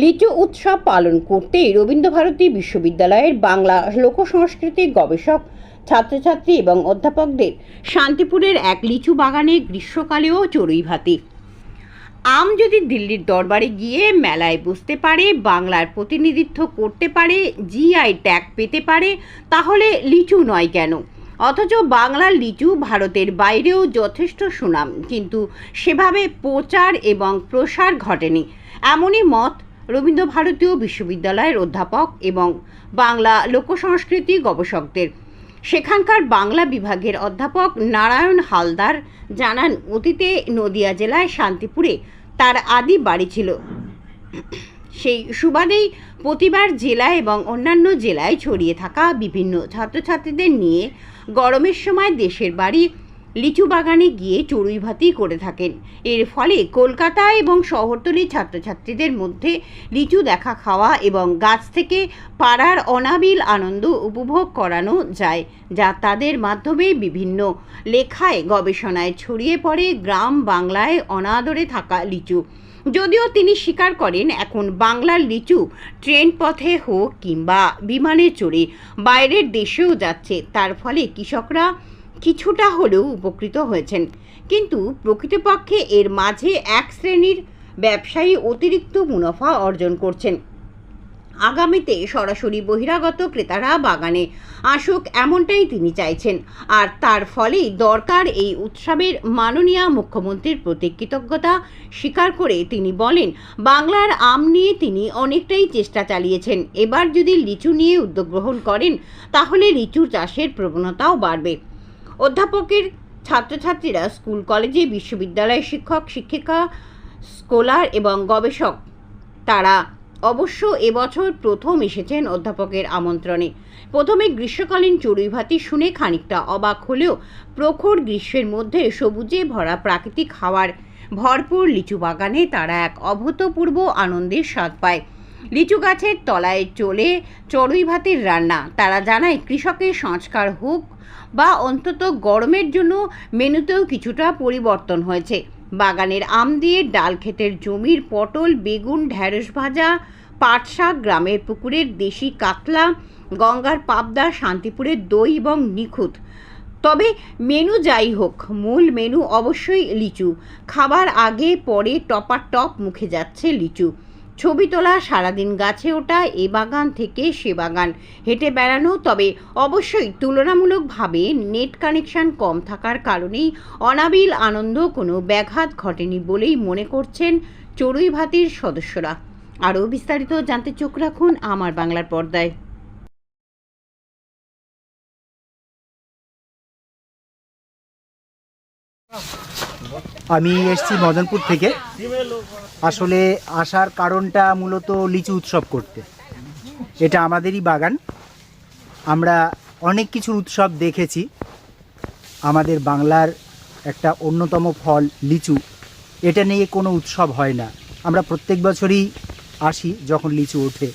লিচু উৎসব পালন করতে রবীন্দ্রভারতী বিশ্ববিদ্যালয়ের বাংলা লোক সংস্কৃতি গবেষক, ছাত্রছাত্রী এবং অধ্যাপকদের শান্তিপুরের এক লিচু বাগানে গ্রীষ্মকালেও চড়ুই ভাতি। আম যদি দিল্লির দরবারে গিয়ে মেলায় বসতে পারে, বাংলার প্রতিনিধিত্ব করতে পারে জিআই ট্যাগ পেতে পারে, তাহলে লিচু নয় কেন? অথচ বাংলার লিচু ভারতের বাইরেও যথেষ্ট সুনাম, কিন্তু সেভাবে প্রচার এবং প্রসার ঘটেনি। এমনই মত রবীন্দ্রভারতীয় বিশ্ববিদ্যালয়ের অধ্যাপক এবং বাংলা লোকসংস্কৃতি গবেষকদের। সেখানকার বাংলা বিভাগের অধ্যাপক নারায়ণ হালদার জানান, অতীতে নদিয়া জেলায় শান্তিপুরে তার আদি বাড়ি ছিল। সেই সুবাদেই প্রতিবার জেলায় এবং অন্যান্য জেলায় ছড়িয়ে থাকা বিভিন্ন ছাত্রছাত্রীদের নিয়ে গরমের সময় দেশের বাড়ি লিচু বাগানে গিয়ে চড়ুই ভাতি করে থাকেন। এর ফলে কলকাতা এবং শহরতলির ছাত্রছাত্রীদের মধ্যে লিচু দেখা খাওয়া এবং গাছ থেকে পাড়ার অনাবিল আনন্দ উপভোগ করানো যায়, যা তাদের মাধ্যমে বিভিন্ন লেখায় গবেষণায় ছড়িয়ে পড়ে গ্রাম বাংলায় অনাদরে থাকা লিচু। যদিও তিনি স্বীকার করেন, এখন বাংলার লিচু ট্রেন পথে হোক কিংবা বিমানে চড়ে বাইরের দেশেও যাচ্ছে, তার ফলে কৃষকরা কিছুটা হলেও উপকৃত হয়েছেন। কিন্তু প্রকৃতপক্ষে এর মাঝে এক শ্রেণির ব্যবসায়ী অতিরিক্ত মুনাফা অর্জন করছেন। আগামীতে সরাসরি বহিরাগত ক্রেতারা বাগানে আসুক এমনটাই তিনি চাইছেন। আর তার ফলেই দরকার এই উৎসবের মাননীয় মুখ্যমন্ত্রীর প্রতি কৃতজ্ঞতা স্বীকার করে তিনি বলেন, বাংলার আম নিয়ে তিনি অনেকটাই চেষ্টা চালিয়েছেন। এবার যদি লিচু নিয়ে উদ্যোগ গ্রহণ করেন, তাহলে লিচু চাষের প্রবণতাও বাড়বে। অধ্যাপকের ছাত্রছাত্রীরা স্কুল, কলেজে বিশ্ববিদ্যালয়ের শিক্ষক, শিক্ষিকা, স্কলার এবং গবেষক। তারা অবশ্য এবছর প্রথম এসেছেন অধ্যাপকের আমন্ত্রণে। প্রথমে গ্রীষ্মকালীন চড়ুইভাতি শুনে খানিকটা অবাক হলেও প্রখর গ্রীষ্মের মধ্যে সবুজে ভরা প্রাকৃতিক হাওয়ার ভরপুর লিচু বাগানে তারা এক অভূতপূর্ব আনন্দের স্বাদ পায়। লিচু গাছের তলায় চলে চড়ুই ভাতের রান্না। তারা জানায়, কৃষকের সংস্কার হোক বা অন্তত গরমের জন্য মেনুতেও কিছুটা পরিবর্তন হয়েছে। বাগানের আম দিয়ে ডাল ক্ষেতের জমির পটল, বেগুন, ঢ্যাঁড়স ভাজা পাট শাক গ্রামের পুকুরের দেশি কাতলা, গঙ্গার পাবদা, শান্তিপুরের দই এবং নিখুঁত। তবে মেনু যাই হোক, মূল মেনু অবশ্যই লিচু। খাবার আগে পরে টপার টপ মুখে যাচ্ছে লিচু। ছবি তোলা, সারাদিন গাছে ওঠা, এ বাগান থেকে সে বাগান। হেঁটে বেড়ানো, তবে অবশ্যই তুলনামূলকভাবে নেট কানেকশন কম থাকার কারণেই অনাবিল আনন্দ কোনো ব্যাঘাত ঘটেনি বলেই মনে করছেন চড়ুই ভাতির সদস্যরা। আরও বিস্তারিত জানতে চোখ রাখুন আমার বাংলার পর্দায়। আমি এসেছি মদনপুর থেকে। আসলে আসার কারণটা মূলত লিচু উৎসব করতে। এটা আমাদেরই বাগান। আমরা অনেক কিছু উৎসব দেখেছি। আমাদের বাংলার একটা অন্যতম ফল লিচু। এটা নিয়ে কোনো উৎসব হয় না। আমরা প্রত্যেক বছরই আসি যখন লিচু ওঠে।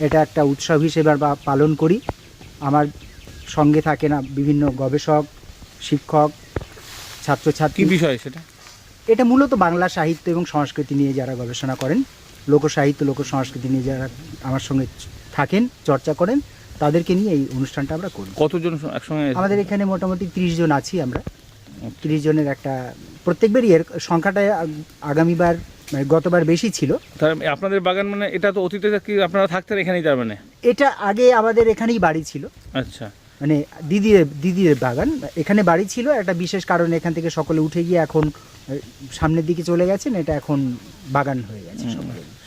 এটা একটা উৎসব হিসেবে আমরা পালন করি। আমার সঙ্গে থাকে না বিভিন্ন গবেষক, শিক্ষক, ছাত্রছাত্রী। বিষয় সেটা? এটা মূলত বাংলা সাহিত্য এবং সংস্কৃতি নিয়ে যারা গবেষণা করেন লোক সাহিত্য লোক সংস্কৃতি নিয়ে যারা আমার সঙ্গে থাকেন চর্চা করেন তাদেরকে নিয়ে এই অনুষ্ঠানটা আমরা করি কতজন একসঙ্গে? আমাদের এখানে মোটামুটি ত্রিশ জন আছি আমরা। ত্রিশ জনের একটা প্রত্যেকবারই এর সংখ্যাটা আগ- আগামীবার মানে গতবার বেশি ছিল। তার আপনাদের বাগান মানে এটা তো অতীতে কি আপনারা থাকতেন এখানেই তার মানে? এটা আগে আমাদের এখানেই বাড়ি ছিল। আচ্ছা। মানে দিদির দিদির বাগান। এখানে বাড়ি ছিল একটা বিশেষ কারণে এখান থেকে সকলে উঠে গিয়ে এখন সামনের দিকে চলে গেছেন এটা এখন বাগান হয়ে গেছে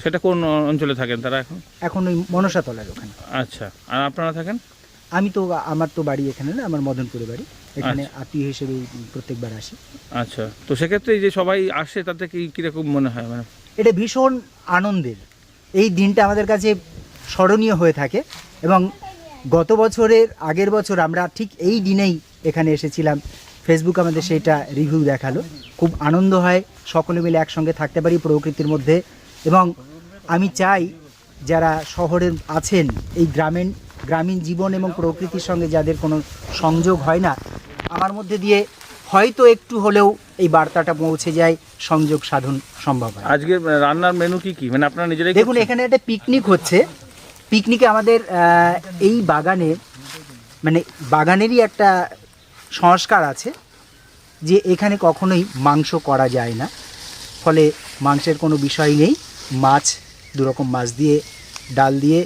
সেটা কোন অঞ্চলে থাকেন তারা এখন? এখন ওই মনসাতলার ওখানে। আচ্ছা আর আপনারা থাকেন? আমি তো আমার তো বাড়ি এখানে না আমার মদনপুরে বাড়ি। এখানে আচ্ছা। আত্মীয় হিসেবে প্রত্যেকবার আসি। আচ্ছা তো সেক্ষেত্রে যে সবাই আসে তাতে কি কীরকম মনে হয় মানে? এটা ভীষণ আনন্দের। এই দিনটা আমাদের কাছে স্মরণীয় হয়ে থাকে এবং গত বছরের আগের বছর আমরা ঠিক এই দিনেই এখানে এসেছিলাম। ফেসবুক আমাদের সেইটা রিভিউ দেখাল। খুব আনন্দ হয় সকলে মিলে একসঙ্গে থাকতে পারি প্রকৃতির মধ্যে। এবং আমি চাই যারা শহরে আছেন এই গ্রামীণ গ্রামীণ জীবন এবং প্রকৃতির সঙ্গে যাদের কোনো সংযোগ হয় না আমার মধ্যে দিয়ে হয়তো একটু হলেও এই বার্তাটা পৌঁছে যায় সংযোগ সাধন সম্ভব হয়। আজকে রান্নার মেনু কি কি? মানে আপনারা নিজেরাই দেখুন এখানে একটা পিকনিক হচ্ছে। পিকনিকে আমাদের এই বাগানে মানে বাগানেরই একটা সংস্কার আছে যে এখানে কখনোই মাংস করা যায় না। ফলে মাংসের কোনো বিষয় নেই। মাছ দুরকম মাছ দিয়ে ডাল দিয়ে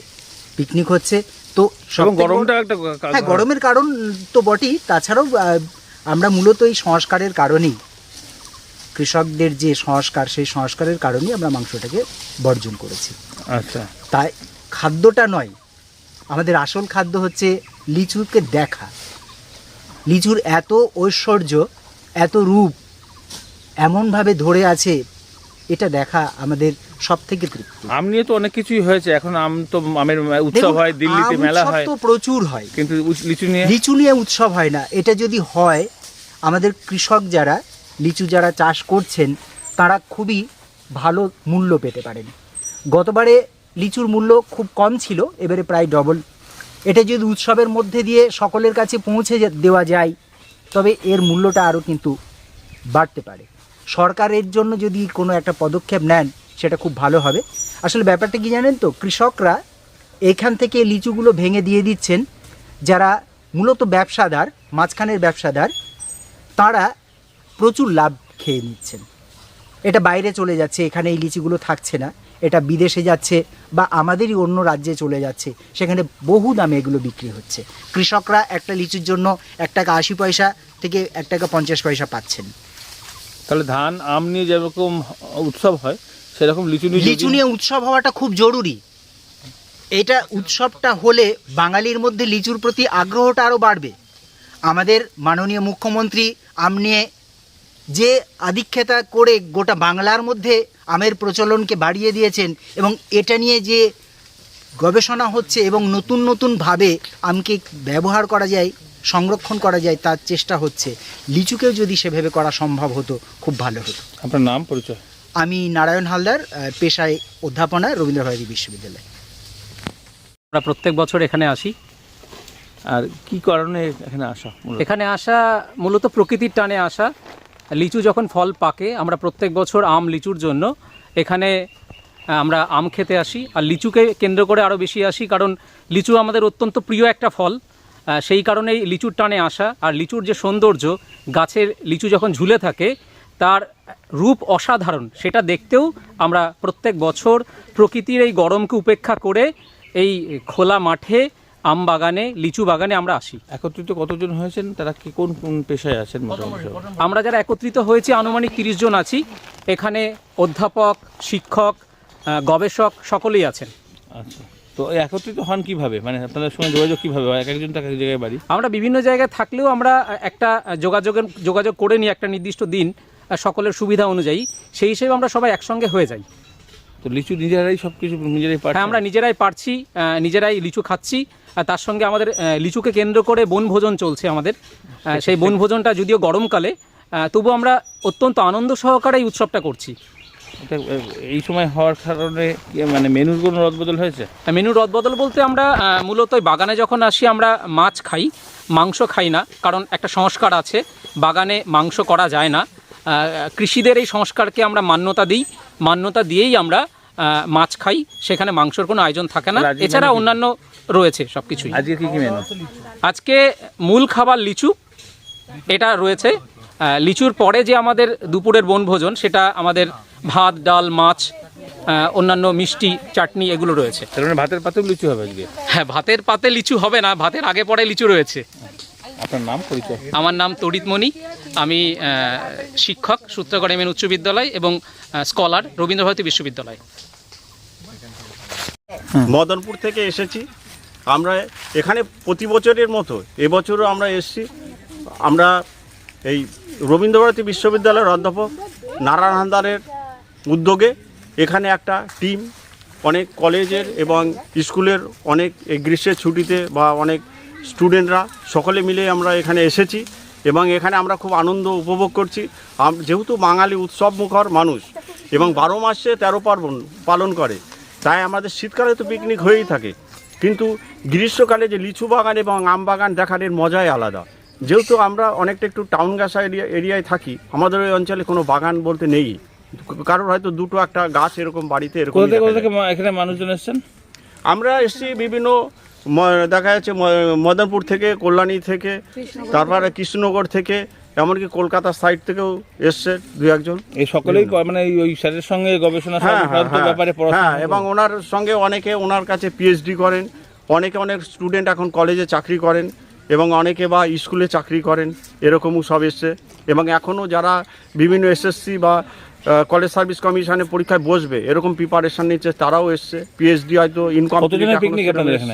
পিকনিক হচ্ছে। তো গরমটা একটা হ্যাঁ গরমের কারণ তো বটেই। তাছাড়াও আমরা মূলত এই সংস্কারের কারণেই কৃষকদের যে সংস্কার সেই সংস্কারের কারণেই আমরা মাংসটাকে বর্জন করেছি। আচ্ছা। তাই খাদ্যটা নয় আমাদের আসল খাদ্য হচ্ছে লিচুকে দেখা। লিচুর এত ঐশ্বর্য এত রূপ এমনভাবে ধরে আছে এটা দেখা আমাদের সব থেকে তৃপ্তি। আম নিয়ে তো অনেক কিছুই হয়েছে এখন আম তো আমের উৎসব হয় দিল্লিতে মেলা হয়। তো প্রচুর হয়। কিন্তু লিচু নিয়ে লিচু নিয়ে উৎসব হয় না। এটা যদি হয় আমাদের কৃষক যারা লিচু যারা চাষ করছেন তারা খুবই ভালো মূল্য পেতে পারেন। গতবারে লিচুর মূল্য খুব কম ছিল এবারে প্রায় ডবল এটা যদি উৎসবের মধ্যে দিয়ে সকলের কাছে পৌঁছে দেওয়া যায়, তবে এর মূল্যটা আরও কিন্তু বাড়তে পারে। সরকারের জন্য যদি কোনো একটা পদক্ষেপ নেন, সেটা খুব ভালো হবে। আসলে ব্যাপারটা কি জানেন তো, কৃষকরা এখান থেকে লিচুগুলো ভেঙে দিয়ে দিচ্ছেন। যারা মূলত ব্যবসাদার, মাঝখানের ব্যবসাদার, তারা প্রচুর লাভ খেয়ে নিচ্ছেন। এটা বাইরে চলে যাচ্ছে, এখানে এই লিচিগুলো থাকছে না। এটা বিদেশে যাচ্ছে বা আমাদেরই অন্য রাজ্যে চলে যাচ্ছে সেখানে বহু দামে এগুলো বিক্রি হচ্ছে। কৃষকরা একটা লিচুর জন্য এক টাকা আশি পয়সা থেকে এক টাকা পঞ্চাশ পয়সা পাচ্ছেন। তাহলে ধান আম নিয়ে যেরকম উৎসব হয় সেরকম লিচু নিয়ে লিচু নিয়ে উৎসব হওয়াটা খুব জরুরি। এটা উৎসবটা হলে বাঙালির মধ্যে লিচুর প্রতি আগ্রহটা আরও বাড়বে। আমাদের মাননীয় মুখ্যমন্ত্রী আম নিয়ে যে আধিক্ষেতা করে গোটা বাংলার মধ্যে আমের প্রচলনকে বাড়িয়ে দিয়েছেন এবং এটা নিয়ে যে গবেষণা হচ্ছে এবং নতুন নতুনভাবে আমকে ব্যবহার করা যায় সংরক্ষণ করা যায় তার চেষ্টা হচ্ছে। লিচুকেও যদি সেভাবে করা সম্ভব হতো খুব ভালো হতো। আপনার নাম পরিচয়? আমি নারায়ণ হালদার পেশায় অধ্যাপনা রবীন্দ্রভারতী বিশ্ববিদ্যালয়। আমরা প্রত্যেক বছর এখানে আসি। আর কি কারণে এখানে আসা এখানে আসা মূলত প্রকৃতির টানে আসা। লিচু যখন ফল পাকে, আমরা প্রত্যেক বছর আম লিচুর জন্য এখানে আমরা আম খেতে আসি। আর লিচুকে কেন্দ্র করে আরও বেশি আসি, কারণ লিচু আমাদের অত্যন্ত প্রিয় একটা ফল। সেই কারণেই লিচুর টানে আসা। আর লিচুর যে সৌন্দর্য, গাছের লিচু যখন ঝুলে থাকে, তার রূপ অসাধারণ। সেটা দেখতেও আমরা প্রত্যেক বছর প্রকৃতির এই গরমকে উপেক্ষা করে এই খোলা মাঠে আম বাগানে লিচু বাগানে আমরা আসি। একত্রিত কতজন হয়েছেন? তারা কি কোন কোন পেশায় আছেন মোটামুটি আমরা যারা একত্রিত হয়েছি আনুমানিক তিরিশ জন আছি। এখানে অধ্যাপক শিক্ষক গবেষক সকলেই আছেন। আচ্ছা। তো একত্রিত হন কীভাবে? মানে আপনাদের সঙ্গে যোগাযোগ কীভাবে হয়? এক একজন এক এক জায়গায় বাড়ি। আমরা বিভিন্ন জায়গায় থাকলেও আমরা একটা যোগাযোগের যোগাযোগ করে নিই একটা নির্দিষ্ট দিন সকলের সুবিধা অনুযায়ী। সেই হিসেবে আমরা সবাই একসঙ্গে হয়ে যাই। তো লিচু নিজেরাই সব কিছু নিজেরাই হ্যাঁ আমরা নিজেরাই পারছি নিজেরাই লিচু খাচ্ছি। তার সঙ্গে আমাদের লিচুকে কেন্দ্র করে বনভোজন চলছে আমাদের। সেই বনভোজনটা যদিও গরমকালে তবু আমরা অত্যন্ত আনন্দ সহকারে এই উৎসবটা করছি। এই সময় হওয়ার কারণে মানে মেনুর কোনো রদবদল হয়েছে? মেনু রদবদল বলতে আমরা মূলত বাগানে যখন আসি আমরা মাছ খাই মাংস খাই না কারণ একটা সংস্কার আছে বাগানে মাংস করা যায় না। কৃষিদের এই সংস্কারকে আমরা মান্যতা দিই মান্যতা দিয়েই আমরা মাছ খাই সেখানে মাংসর কোনো আয়োজন থাকে না। এছাড়া অন্যান্য রয়েছে সব কিছুই আজকে কি কি মেনু? আজকে মূল খাবার লিচু এটা রয়েছে। লিচুর পরে যে আমাদের দুপুরের বনভোজন সেটা আমাদের ভাত ডাল মাছ অন্যান্য মিষ্টি চাটনি এগুলো রয়েছে। মানে ভাতের পাতেও লিচু হবে আজকে? হ্যাঁ ভাতের পাতে লিচু হবে না ভাতের আগে পরে লিচু রয়েছে। আপনার নাম পরিচয়? আমার নাম তড়িৎমণি আমি শিক্ষক সূত্রগড় এমএন উচ্চ বিদ্যালয় এবং স্কলার রবীন্দ্রভারতী বিশ্ববিদ্যালয়। মদনপুর থেকে এসেছি। আমরা এখানে প্রতি বছরের মতো এবছরও আমরা এসেছি। আমরা এই রবীন্দ্রভারতী বিশ্ববিদ্যালয়ের অধ্যাপক নারায়ণ হান্দারের উদ্যোগে এখানে একটা টিম অনেক কলেজের এবং স্কুলের অনেক এই গ্রীষ্মের ছুটিতে বা অনেক স্টুডেন্টরা সকলে মিলে আমরা এখানে এসেছি এবং এখানে আমরা খুব আনন্দ উপভোগ করছি। যেহেতু বাঙালি উৎসব মুখর মানুষ এবং বারো মাসে তেরো পার্বণ পালন করে তাই আমাদের শীতকালে তো পিকনিক হয়েই থাকে। কিন্তু গ্রীষ্মকালে যে লিচু বাগান এবং আম বাগান দেখার এর মজাই আলাদা। যেহেতু আমরা অনেকটা একটু টাউন গাছা এরিয়া এরিয়ায় থাকি আমাদের ওই অঞ্চলে কোনো বাগান বলতে নেই। কারোর হয়তো দুটো একটা গাছ এরকম বাড়িতে এরকম এখানে মানুষজন এসছেন? আমরা এসেছি বিভিন্ন দেখা যাচ্ছে ম- মদনপুর থেকে কল্যাণী থেকে তারপরে কৃষ্ণনগর থেকে এমনকি কলকাতার সাইড থেকেও এসছে দু একজন। এই সকলেই মানে ওই স্যারের সঙ্গে গবেষণা হ্যাঁ হ্যাঁ হ্যাঁ, ব্যাপারে হ্যাঁ এবং ওনার সঙ্গে অনেকে ওনার কাছে পিএইচডি করেন অনেকে অনেক স্টুডেন্ট এখন কলেজে চাকরি করেন এবং অনেকে বা স্কুলে চাকরি করেন এরকমও সব এসছে। এবং এখনও যারা বিভিন্ন এসএসসি বা কলেজ সার্ভিস কমিশনের পরীক্ষায় বসবে এরকম প্রিপারেশন নিচ্ছে তারাও এসছে। পিএইচডি হয়তো ইনকাম আপনাদের এখানে?